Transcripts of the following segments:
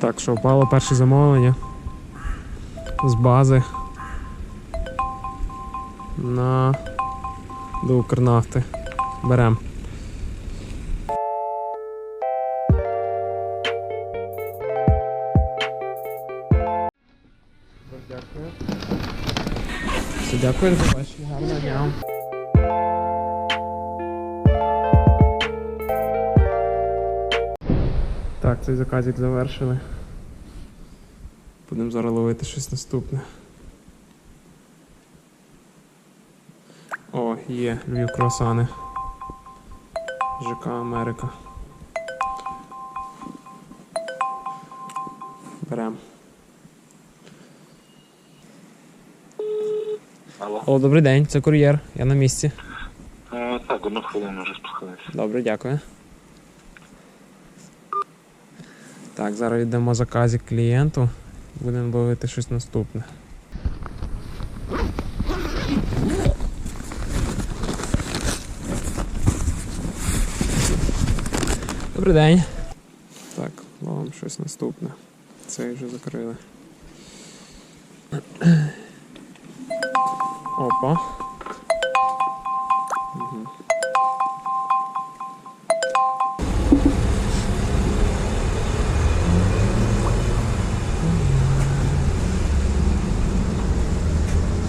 Так, що впало перше замовлення з бази на до Укрнафти. Берем. Дякую. Все, дякую, до побачення. Гарного дня. Так, цей заказик завершили. Будемо зараз ловити щось наступне. О, є Львів круасани. ЖК Америка. Берем. Алло. О, добрий день, це кур'єр. Я на місці. Е, так, одну хвилину вже спускаюся. Добре, дякую. Так, зараз віддамо заказик клієнту. Будемо ловити щось наступне. Добрий день. Так, ловимо щось наступне. Це вже закрили. Опа.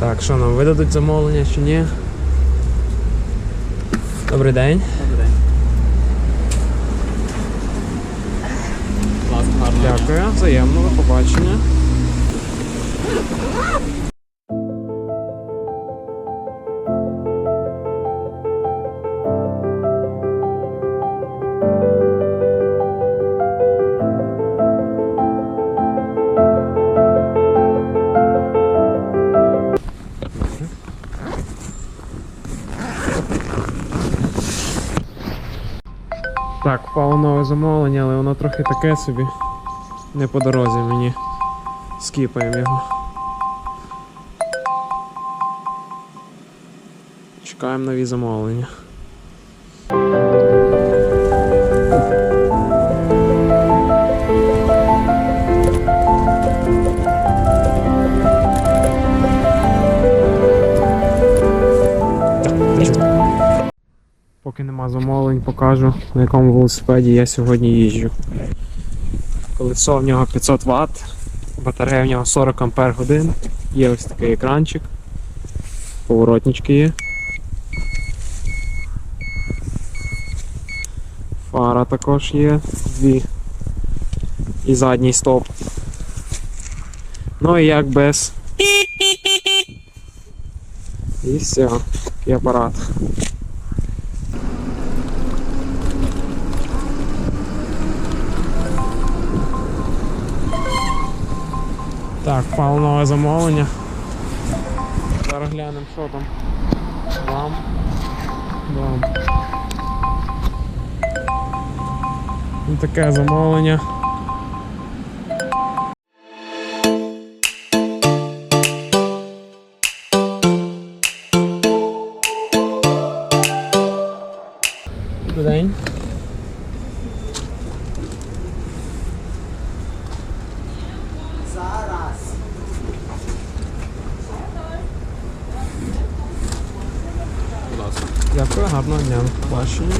Так, що нам видадуть замовлення чи ні? Добрий день. Добрий день. Дякую, взаємно, до побачення. Так, впало нове замовлення, але воно трохи таке собі. Не по дорозі мені. Скіпаємо його. Чекаємо нові замовлення. Поки нема замовлень, покажу на якому велосипеді я сьогодні їжджу. Колесо в нього 500 Вт, батарея в нього 40 Ампер годин, є ось такий екранчик, поворотнички є. Фара також є, дві і задній стоп. Ну і як без. І все, такий апарат. Так, впало нове замовлення. Зараз глянемо, що там. Вам. Вам. Таке замовлення. Дякую, гарного дня. Побачення.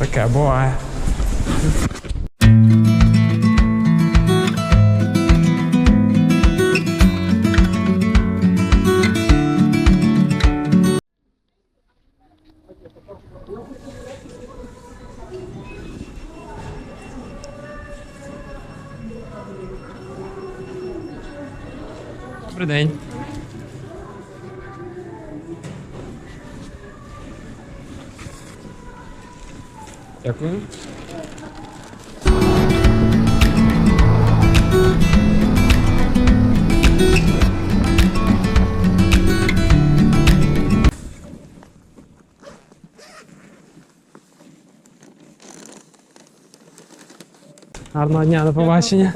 І таке буває. Добрий день. Дякую. Гарного дня, до побачення.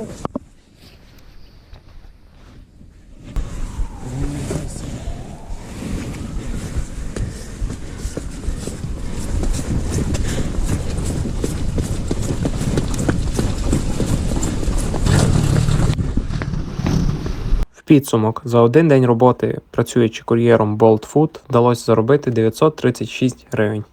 В підсумок за один день роботи, працюючи кур'єром Bolt Food, вдалося заробити 936 гривень.